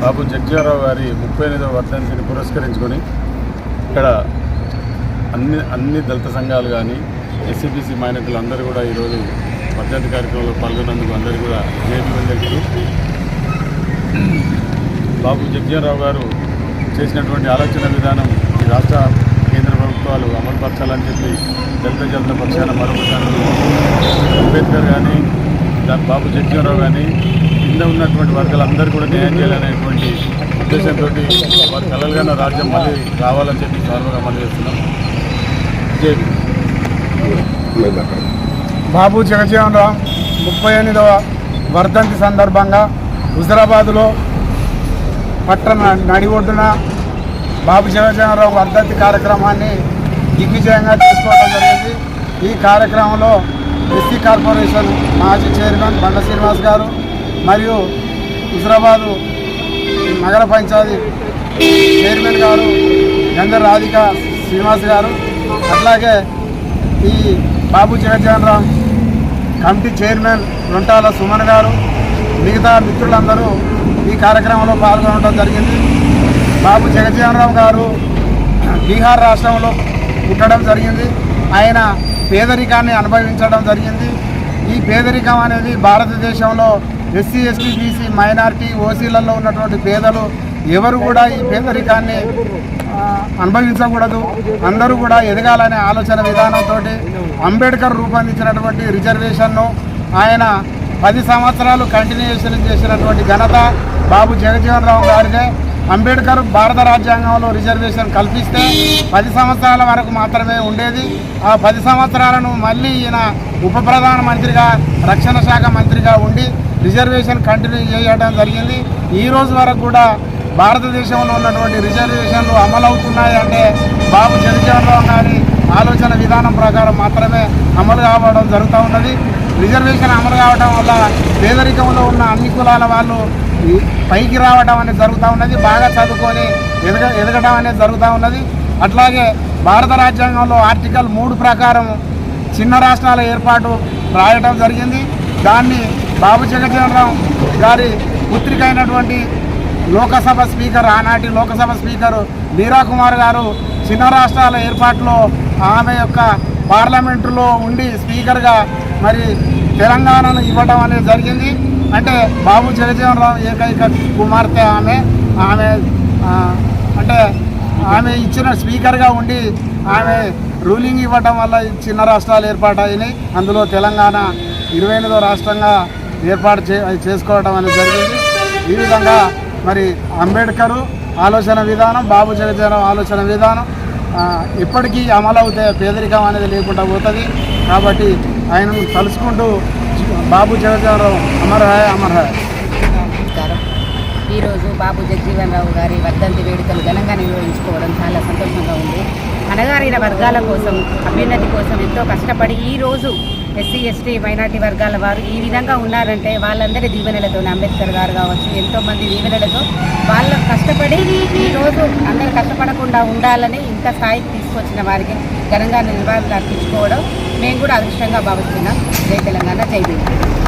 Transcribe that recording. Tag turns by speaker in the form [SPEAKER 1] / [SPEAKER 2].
[SPEAKER 1] బాబు జగ్జీవరావు గారి ముప్పై ఎనిమిదవ వర్ధంతిని పురస్కరించుకొని ఇక్కడ అన్ని అన్ని దళిత సంఘాలు కానీ ఎస్సీబీసీ మైనార్టీలు అందరూ కూడా ఈరోజు వర్ధంతి కార్యక్రమంలో పాల్గొన్నందుకు అందరూ కూడా జేబీ బాబు జగ్జీవరావు గారు చేసినటువంటి ఆలోచన విధానం ఈ రాష్ట్ర కేంద్ర ప్రభుత్వాలు అమలుపరచాలని చెప్పి దళిత జనత పక్షాన మరొకసారి అంబేద్కర్ కానీ దాని బాబు జగ్జీవరావు కానీ కింద ఉన్నటువంటి వర్గాలందరూ కూడా న్యాయం చేయాలనేటువంటి ఉద్దేశంతో వారి కలలుగా రాజ్యం మళ్ళీ రావాలని చెప్పి సార్వగా మళ్ళీ చేస్తున్నాం.
[SPEAKER 2] బాబు జగజీవన్ రామ్ ముప్పై ఎనిమిదవ వర్ధంతి సందర్భంగా హుజరాబాదులో పట్టణ నడి ఒడ్డున బాబు జగజీవన్ రావు వర్ధంతి కార్యక్రమాన్ని దిగ్విజయంగా తీసుకోవడం జరిగింది ఈ కార్యక్రమంలో ఎస్సీ కార్పొరేషన్ మాజీ చైర్మన్ బండ శ్రీనివాస్ గారు మరియు హుజరాబాదు నగర పంచాయతీ చైర్మన్ గారు గంధర్ రాధిక శ్రీనివాస్ గారు అట్లాగే ఈ బాబు జగజ్జన్ రామ్ కమిటీ చైర్మన్ రొంటాల సుమన్ గారు మిగతా మిత్రులందరూ ఈ కార్యక్రమంలో పాల్గొనడం జరిగింది. బాబు జగజ్జీవన్ రావు గారు బీహార్ రాష్ట్రంలో పుట్టడం జరిగింది. ఆయన పేదరికాన్ని అనుభవించడం జరిగింది. ఈ పేదరికం అనేది భారతదేశంలో ఎస్సీ ఎస్టీ బీసీ మైనార్టీ ఓసీలలో ఉన్నటువంటి పేదలు ఎవరు కూడా ఈ పేదరికాన్ని అనుభవించకూడదు. అందరూ కూడా ఎదగాలనే ఆలోచన విధానంతో అంబేద్కర్ రూపొందించినటువంటి రిజర్వేషన్ను ఆయన పది సంవత్సరాలు కంటిన్యూషన్ చేసినటువంటి ఘనత బాబు జగజీవన్ రావు గారిదే. అంబేద్కర్ భారత రాజ్యాంగంలో రిజర్వేషన్ కల్పిస్తే పది సంవత్సరాల వరకు మాత్రమే ఉండేది. ఆ పది సంవత్సరాలను మళ్ళీ ఈయన ఉప ప్రధానమంత్రిగా రక్షణ శాఖ మంత్రిగా ఉండి రిజర్వేషన్ కంటిన్యూ చేయడం జరిగింది. ఈ రోజు వరకు కూడా భారతదేశంలో ఉన్నటువంటి రిజర్వేషన్లు అమలవుతున్నాయంటే బాబు జగజీవనరావు గారి ఆలోచన విధానం ప్రకారం మాత్రమే అమలు కావడం జరుగుతూ ఉన్నది. రిజర్వేషన్ అమలు కావడం వల్ల పేదరికంలో ఉన్న అన్ని కులాల వాళ్ళు పైకి రావడం అనేది జరుగుతూ ఉన్నది బాగా చదువుకొని ఎదగ ఎదగడం అనేది జరుగుతూ ఉన్నది. అట్లాగే భారత రాజ్యాంగంలో ఆర్టికల్ మూడు ప్రకారం చిన్న రాష్ట్రాల ఏర్పాటు రాయటం జరిగింది. దాన్ని బాబు జగజ్జనరావు గారి పుత్రిక అయినటువంటి లోకసభ స్పీకర్ ఆనాటి లోకసభ స్పీకర్ మీరా కుమార్ గారు చిన్న రాష్ట్రాల ఏర్పాటులో ఆమె యొక్క పార్లమెంటులో ఉండి స్పీకర్గా మరి తెలంగాణను ఇవ్వడం అనేది జరిగింది. అంటే బాబు జగజీవనరావు ఏకైక కుమార్తె ఆమె ఆమె అంటే ఆమె ఇచ్చిన స్పీకర్గా ఉండి ఆమె రూలింగ్ ఇవ్వటం వల్ల చిన్న రాష్ట్రాలు ఏర్పాటైనాయి అందులో తెలంగాణ ఇరవై ఎనిమిదో రాష్ట్రంగా ఏర్పాటు చే చేసుకోవడం అనేది జరిగింది. ఈ విధంగా మరి అంబేద్కరు ఆలోచన విధానం బాబు జగజీవనరావు ఆలోచన విధానం ఇప్పటికీ అమలవుతే పేదరికం అనేది లేకుండా పోతుంది. కాబట్టి ఆయనను కలుసుకుంటూ బాబు జగజీవనరావు అమర్ హాయ్ అమర్ హాయ్
[SPEAKER 3] నమస్కారం. ఈరోజు బాబు జగజీవన్ రావు గారి వర్ధంతి వేడుకలు ఘనంగా నిర్వహించుకోవడం చాలా సంతోషంగా ఉంది. అణగారిన వర్గాల కోసం అభ్యున్నతి కోసం ఎంతో కష్టపడి ఈ రోజు ఎస్సీ ఎస్టీ మైనార్టీ వర్గాల వారు ఈ విధంగా ఉన్నారంటే వాళ్ళందరి దీవెనలతో అంబేద్కర్ గారు కావచ్చు ఎంతోమంది దీవెనలతో వాళ్ళ కష్టపడి ఈ రోజు అందరూ కష్టపడకుండా ఉండాలని ఇంత స్థాయికి తీసుకొచ్చిన వారికి ఘనంగా నివాళులు అర్పించుకోవడం మేము కూడా అదృష్టంగా భావిస్తున్నాం. జై తెలంగాణ జై బీజేపీ